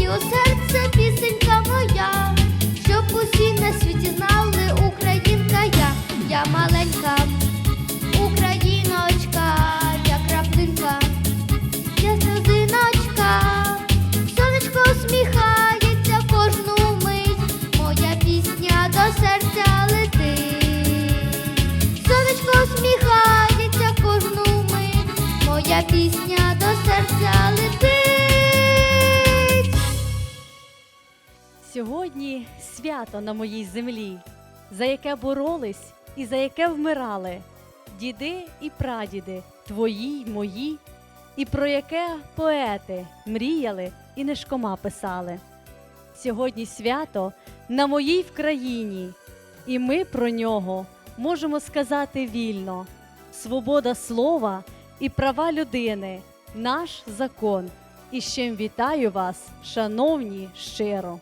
you said Сьогодні свято на моїй землі, за яке боролись і за яке вмирали, діди і прадіди, твої й мої, і про яке поети мріяли і нишкома писали. Сьогодні свято на моїй Вкраїні, і ми про нього можемо сказати вільно: свобода слова і права людини, наш закон. І з вітаю вас, шановні, щиро.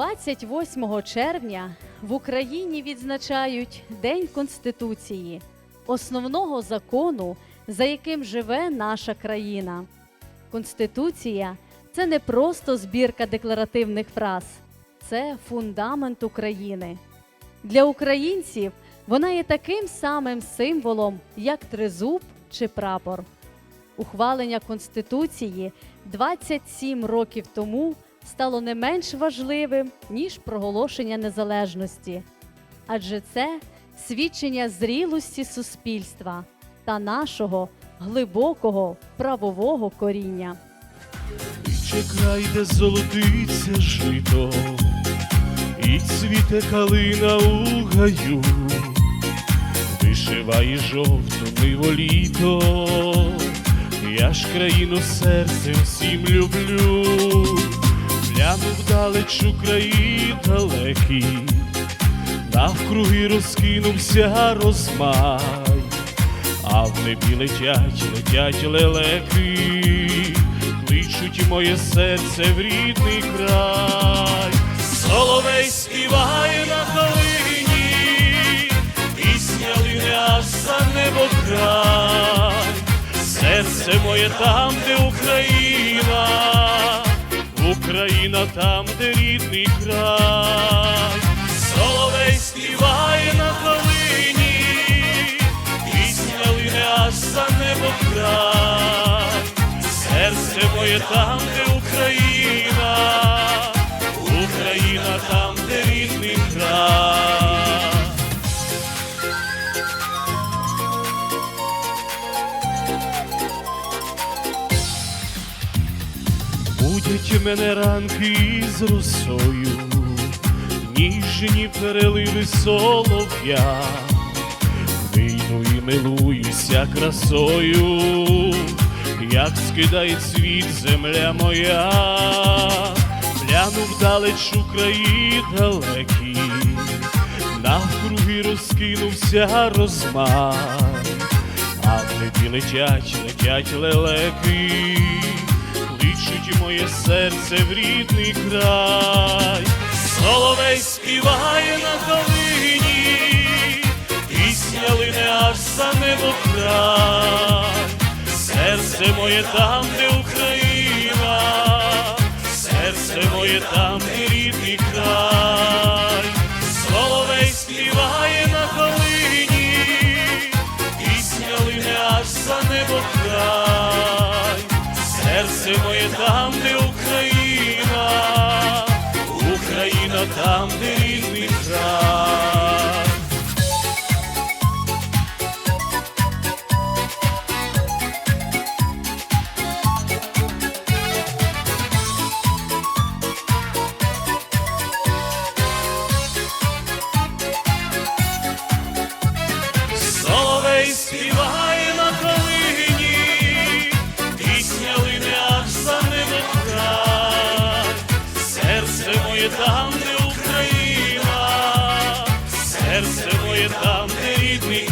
28 червня в Україні відзначають День Конституції, основного закону, за яким живе наша країна. Конституція це не просто збірка декларативних фраз, це фундамент України. Для українців вона є таким самим символом, як тризуб чи прапор. Ухвалення Конституції 27 років тому стало не менш важливим, ніж проголошення незалежності, адже це свідчення зрілості суспільства та нашого глибокого правового коріння. Чекай, де золотиться жито, і цвіте калина у гаю, вишиває жовту літо, я ж країну серцем всім люблю, глянув далеч у краї далекий, навкруги розкинувся розмай, а в небі летять, летять лелеки, кличуть моє серце в рідний край, соловей співає на долині, пісня лине аж за небо край, серце моє там, де Україна, Україна там, де рідний край, соловей співає на долині, пісня лине аж за небо край, серце моє там, де Україна, Україна там, де рідний край. Будять мене ранки з росою, ніжні переливи солов'я, вийду і милуюся красою, як скидає світ земля моя, гляну у краї далекі, навкруги розкинувся розмах, а в небі летять, летять лелеки, кличуть моє серце в рідний край, соловей співає на долині, пісня лине аж за небо край, серце моє там, де Україна, серце моє там, де рідний край, соловей співає на долині, пісня лине аж за небо край, серце моє там, де Україна, Україна там, де рідний край. Де рідний